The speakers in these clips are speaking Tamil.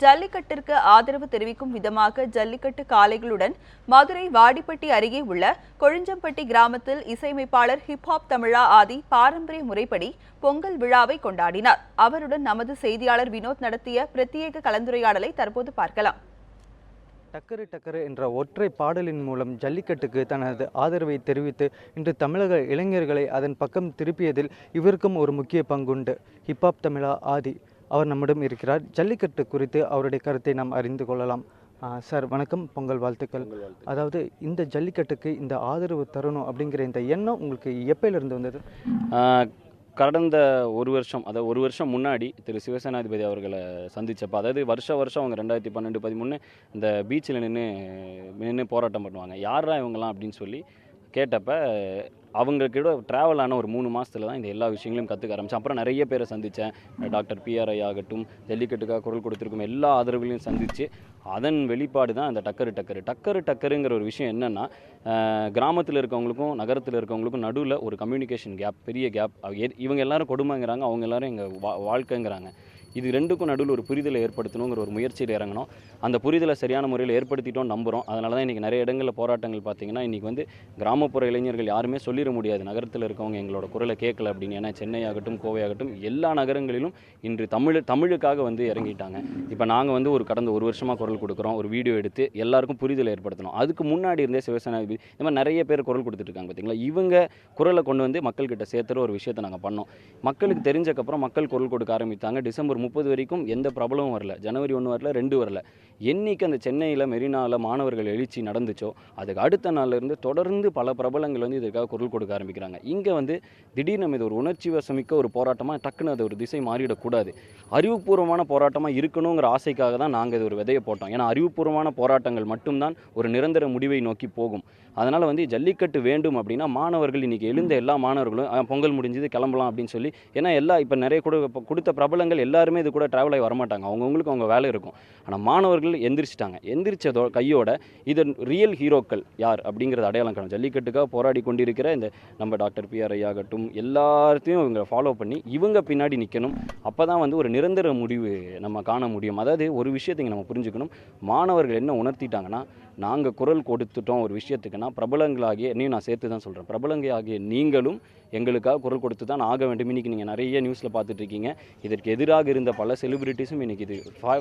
ஜல்லிக்கட்டிற்கு ஆதரவு தெரிவிக்கும் விதமாக ஜல்லிக்கட்டு காளைகளுடன் மதுரை வாடிப்பட்டி அருகே உள்ள கொழிஞ்சம்பட்டி கிராமத்தில் இசையமைப்பாளர் ஹிப்ஹாப் தமிழா ஆதி பாரம்பரிய முறைப்படி பொங்கல் விழாவை கொண்டாடினார். அவருடன் நமது செய்தியாளர் வினோத் நடத்திய பிரத்யேக கலந்துரையாடலை தற்போது பார்க்கலாம். டக்கரு டக்கரு என்ற ஒற்றை பாடலின் மூலம் ஜல்லிக்கட்டுக்கு தனது ஆதரவை தெரிவித்து இன்று தமிழக இளைஞர்களை அதன் பக்கம் திருப்பியதில் இவருக்கும் ஒரு முக்கிய பங்குண்டு. ஹிப்ஹாப் தமிழா ஆதி அவர் நம்மிடம் இருக்கிறார். ஜல்லிக்கட்டு குறித்து அவருடைய கருத்தை நாம் அறிந்து கொள்ளலாம். சார் வணக்கம். பொங்கல் வாழ்த்துக்கள். அதாவது இந்த ஜல்லிக்கட்டுக்கு இந்த ஆதரவு தரணும் அப்படிங்கிற இந்த எண்ணம் உங்களுக்கு எப்பயிலிருந்து வந்தது? கடந்த ஒரு வருஷம் அதாவது ஒரு வருஷம் முன்னாடி திரு. சிவசேனாதிபதி அவர்களை சந்திச்சப்ப அதாவது வருஷம் வருஷம் அவங்க ரெண்டாயிரத்தி பன்னெண்டு பதிமூணு இந்த பீச்சில் நின்று நின்று போராட்டம் பண்ணுவாங்க. யாரா இவங்கலாம் அப்படின்னு சொல்லி கேட்டப்ப அவங்க ட்ராவல் ஆன ஒரு மூணு மாதத்தில் தான் இந்த எல்லா விஷயங்களையும் கற்றுக்க ஆரம்பித்தேன் அப்புறம் நிறைய பேரை சந்தித்தேன் டாக்டர் பிஆர்ஐ ஆகட்டும் ஜல்லிக்கட்டுக்காக குரல் கொடுத்துருக்கும் எல்லா ஆதரவுகளையும் சந்தித்து அதன் வெளிப்பாடு தான் அந்த டக்கரு டக்கரு. டக்கரு டக்கருங்கிற ஒரு விஷயம் என்னென்னா கிராமத்தில் இருக்கவங்களுக்கும் நகரத்தில் இருக்கவங்களுக்கும் நடுவில் ஒரு கம்யூனிகேஷன் கேப் பெரிய கேப் இவங்க எல்லாரும் கொடுமைங்கிறாங்க அவங்க எல்லாரும் எங்கள் வா வாழ்க்கைங்கிறாங்க. இது ரெண்டுக்கும் நடுவில் ஒரு புரிதலை ஏற்படுத்தணுங்கிற ஒரு முயற்சியில் இறங்கணும். அந்த புரிதலை சரியான முறையில் ஏற்படுத்திட்டோம் நம்புகிறோம் அதனால தான் இன்றைக்கி நிறைய இடங்களில் போராட்டங்கள் பார்த்தீங்கன்னா இன்றைக்கி வந்து கிராமப்புற இளைஞர்கள் யாருமே சொல்லிட முடியாது. நகரத்தில் இருக்கவங்க எங்களோட குரலை கேட்கல அப்படின்னு. ஏன்னா சென்னை ஆகட்டும் கோவை ஆகட்டும் எல்லா நகரங்களிலும் இன்று தமிழ் தமிழுக்காக வந்து இறங்கிட்டாங்க. இப்போ நாங்கள் வந்து ஒரு கடந்த ஒரு வருஷமாக குரல் கொடுக்குறோம். ஒரு வீடியோ எடுத்து எல்லாருக்கும் புரிதலை ஏற்படுத்தணும். அதுக்கு முன்னாடி இருந்தே சிவசேனா இந்த மாதிரி நிறைய பேர் குரல் கொடுத்துட்ருக்காங்க பார்த்தீங்களா இவங்க குரலை கொண்டு வந்து மக்கள்கிட்ட சேர்த்துற ஒரு விஷயத்தை நாங்கள் பண்ணோம். மக்களுக்கு தெரிஞ்சக்கப்புறம் மக்கள் குரல் கொடுக்க ஆரம்பித்தாங்க. டிசம்பர் முப்பது வரைக்கும் எந்த ப்ராப்ளமும் வரல. ஜனவரி ஒன்று வரல ரெண்டு வரல. என்னைக்கு அந்த சென்னையில் மெரினாவில் மாணவர்கள் எழுச்சி நடந்துச்சோ அதுக்கு அடுத்த நாள்லேருந்து தொடர்ந்து பல பிரபலங்கள் வந்து இதற்காக குரல் கொடுக்க ஆரம்பிக்கிறாங்க. இங்கே வந்து திடீர்னு நம்ம இது ஒரு உணர்ச்சி வசமிக்க ஒரு போராட்டமாக டக்குன்னு அது ஒரு திசை மாறிடக்கூடாது. அறிவுபூர்வமான போராட்டமாக இருக்கணுங்கிற ஆசைக்காக தான் நாங்கள் இது ஒரு விதையை போட்டோம். ஏன்னா அறிவுபூர்வமான போராட்டங்கள் மட்டும்தான் ஒரு நிரந்தர முடிவை நோக்கி போகும். அதனால் வந்து ஜல்லிக்கட்டு வேண்டும் அப்படின்னா மாணவர்கள் இன்றைக்கி எழுந்த எல்லா மாணவர்களும் பொங்கல் முடிஞ்சது கிளம்பலாம் அப்படின்னு சொல்லி ஏன்னா எல்லா இப்போ நிறைய கூட இப்போ கொடுத்த பிரபலங்கள் எல்லாருமே இது கூட ட்ராவல் ஆகி வரமாட்டாங்க. அவங்கவுங்களுக்கு அவங்க வேலை இருக்கும். ஆனால் மாணவர்கள் எந்திரிச்சிட்டாங்க. எந்திரிச்சதோ கையோட இது ரியல் ஹீரோக்கள் யார் அப்படிங்கிறது அடையாளம் காணும். ஜல்லிக்கட்டுக்காக போராடி கொண்டிருக்கிற இந்த நம்ம டாக்டர் பிஆர்ஐ ஆகட்டும் எல்லாத்தையும் இவங்க ஃபாலோ பண்ணி இவங்க பின்னாடி நிற்கணும் அப்போ தான் வந்து ஒரு நிரந்தர முடிவு நம்ம காண முடியும். அதாவது ஒரு விஷயத்தை நம்ம புரிஞ்சுக்கணும். மாணவர்கள் என்ன உணர்த்திட்டாங்கன்னா நாங்கள் குரல் கொடுத்துட்டோம் ஒரு விஷயத்துக்குன்னா பிரபலங்களாகிய என்னையும் நான் சேர்த்து தான் சொல்கிறேன் பிரபலங்களாகிய நீங்களும் எங்களுக்காக குரல் கொடுத்து தான் ஆக வேண்டும். இன்றைக்கி நீங்கள் நிறைய நியூஸில் பார்த்துட்டு இருக்கீங்க. இதற்கு எதிராக இருந்து பல செலிபிரிட்டிஸும் இன்றைக்கி இது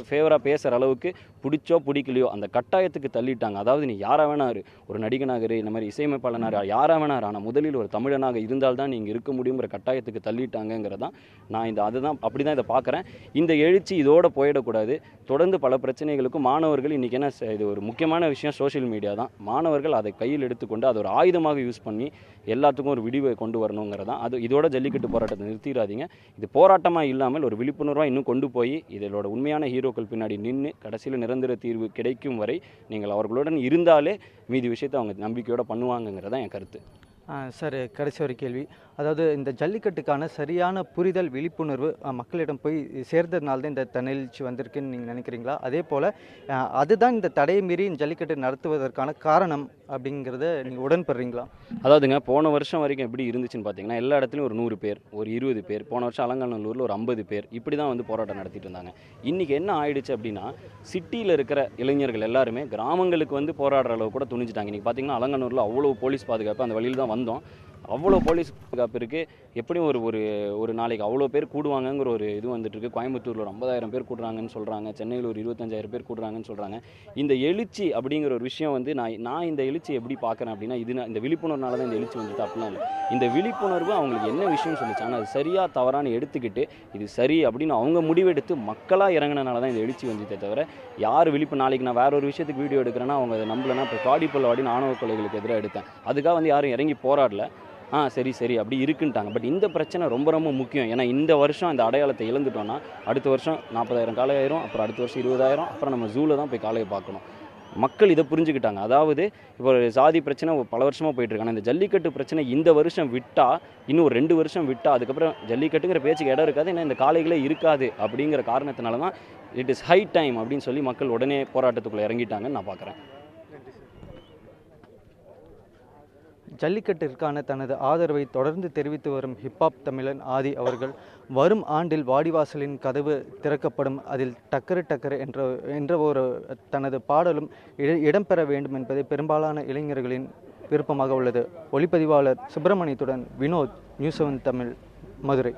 ஃபேவராக பேசுகிற அளவுக்கு பிடிச்சோ பிடிக்கலையோ அந்த கட்டாயத்துக்கு தள்ளிட்டாங்க. அதாவது நீ யாராக வேணாரு? ஒரு நடிகனாக இந்த மாதிரி இசையமைப்பாளனார் யாராக வேணாரு? ஆனால் முதலில் ஒரு தமிழனாக இருந்தால் தான் நீங்கள் இருக்க முடியுங்கிற கட்டாயத்துக்கு தள்ளிட்டாங்கங்கிறதான் நான் இந்த அதுதான் அப்படி தான் இதை பார்க்குறேன். இந்த எழுச்சி இதோடு போயிடக்கூடாது. தொடர்ந்து பல பிரச்சனைகளுக்கும் மாணவர்கள் இன்றைக்கி என்ன இது ஒரு முக்கியமான விஷயம் சோஷியல் மீடியா தான் மாணவர்கள் அதை கையில் எடுத்துக்கொண்டு அதை ஒரு ஆயுதமாக யூஸ் பண்ணி எல்லாத்துக்கும் ஒரு விடிவை கொண்டு வரணுங்கிறதான். அது இதோட ஜல்லிக்கட்டு போராட்டத்தை நிறுத்திடாதீங்க. இது போராட்டமாக இல்லாமல் ஒரு விழிப்புணர்வாக இன்னும் கொண்டு போய் இதோட உண்மையான ஹீரோக்கள் பின்னாடி நின்று கடைசியில் நிரந்தர தீர்வு கிடைக்கும் வரை நீங்கள் அவர்களுடன் இருந்தாலே மீதி விஷயத்தை அவங்க நம்பிக்கையோடு பண்ணுவாங்கங்கிறதான் என் கருத்து. சார் கடைசி ஒரு கேள்வி. அதாவது இந்த ஜல்லிக்கட்டுக்கான சரியான புரிதல் விழிப்புணர்வு மக்களிடம் போய் சேர்ந்ததுனால தான் இந்த தன்னெழுச்சி வந்திருக்குன்னு நீங்கள் நினைக்கிறீங்களா? அதே போல் அதுதான் இந்த தடையை மீறி இந்த ஜல்லிக்கட்டு நடத்துவதற்கான காரணம் அப்படிங்கிறத நீங்கள் உடன்படுறீங்களா? அதாவதுங்க போன வருஷம் வரைக்கும் எப்படி இருந்துச்சுன்னு பார்த்தீங்கன்னா எல்லா இடத்துலையும் ஒரு நூறு பேர் ஒரு இருபது பேர் போன வருஷம் அலங்காநல்லூரில் ஒரு ஐம்பது பேர் இப்படி தான் வந்து போராட்டம் நடத்திட்டு இருந்தாங்க. இன்றைக்கி என்ன ஆயிடுச்சு அப்படின்னா சிட்டியில் இருக்கிற இளைஞர்கள் எல்லாருமே கிராமங்களுக்கு வந்து போராடுற அளவு கூட துணிஞ்சிட்டாங்க. இன்றைக்கி பார்த்தீங்கன்னா அலங்காநல்லூரில் அவ்வளோ போலீஸ் பாதுகாப்பு அந்த வழியில் தான் Non. அவ்வளோ போலீஸ் பாதுகாப்பு இருக்குது எப்படியும் ஒரு ஒரு ஒரு நாளைக்கு அவ்வளோ பேர் கூடுவாங்கங்கிற ஒரு இது வந்துட்டுருக்கு கோயம்புத்தூரில் ஒரு ஐம்பதாயிரம் பேர் கூடுறாங்கன்னு சொல்கிறாங்க சென்னையில் ஒரு இருபத்தஞ்சாயிரம் பேர் கூடுறாங்கன்னு சொல்கிறாங்க இந்த எழுச்சி அப்படிங்கிற ஒரு விஷயம் வந்து நான் நான் இந்த எழுச்சி எப்படி பார்க்குறேன் அப்படின்னா இது இந்த விழிப்புணர்வுனால தான் இந்த எழுச்சி வந்துட்டு அப்படிலாம் இல்லை. இந்த விழிப்புணர்வு அவங்களுக்கு என்ன விஷயம் சொல்லிச்சு. ஆனால் அது சரியாக தவறான்னு எடுத்துக்கிட்டு இது சரி அப்படின்னு அவங்க முடிவெடுத்து மக்களாக இறங்கினால தான் இந்த எழுச்சி வந்துட்டே தவிர யார் விழிப்பு நாளைக்கு நான் வேற ஒரு விஷயத்துக்கு வீடியோ எடுக்கிறேன்னா அவங்க அதை நம்பலைன்னா இப்போ காடிப்பல் வாடி ஆணவ கொலைகளுக்கு எதிராக எடுத்தேன். அதுக்காக வந்து யாரும் இறங்கி போராடல. ஆ சரி சரி அப்படி இருக்குன்ட்டாங்க. பட் இந்த பிரச்சனை ரொம்ப ரொம்ப முக்கியம். ஏன்னா இந்த வருஷம் அந்த அடையாளத்தை இழந்துட்டோம்னா அடுத்த வருஷம் நாற்பதாயிரம் காலையாயிரும் அப்புறம் அடுத்த வருஷம் இருபதாயிரம் அப்புறம் நம்ம ஜூவில் தான் போய் காலையை பார்க்கணும். மக்கள் இதை புரிஞ்சுக்கிட்டாங்க. அதாவது இப்போ ஒரு சாதி பிரச்சனை பல வருஷமாக போயிட்டு இந்த ஜல்லிக்கட்டு பிரச்சனை இந்த வருஷம் விட்டால் இன்னும் ஒரு ரெண்டு வருஷம் விட்டால் அதுக்கப்புறம் ஜல்லிக்கட்டுங்கிற பேச்சுக்கு இடம் இருக்காது. ஏன்னா இந்த காலைகளே இருக்காது அப்படிங்கிற காரணத்தினால தான் இட் இஸ் ஹை டைம் அப்படின்னு சொல்லி மக்கள் உடனே போராட்டத்துக்குள்ளே இறங்கிட்டாங்கன்னு நான் பார்க்குறேன். ஜல்லிக்கட்டிற்கான தனது ஆதரவை தொடர்ந்து தெரிவித்து வரும் ஹிப்ஹாப் தமிழன் ஆதி அவர்கள் வரும் ஆண்டில் வாடிவாசலின் கதவு திறக்கப்படும் அதில் டக்கரு டக்கரு என்ற என்ற ஒரு தனது பாடலும் இட- இடம்பெற வேண்டும் என்பதே பெரும்பாலான இளைஞர்களின் விருப்பமாக உள்ளது. ஒளிப்பதிவாளர் சுப்பிரமணியத்துடன் வினோத் நியூஸ் செவன் தமிழ் மதுரை.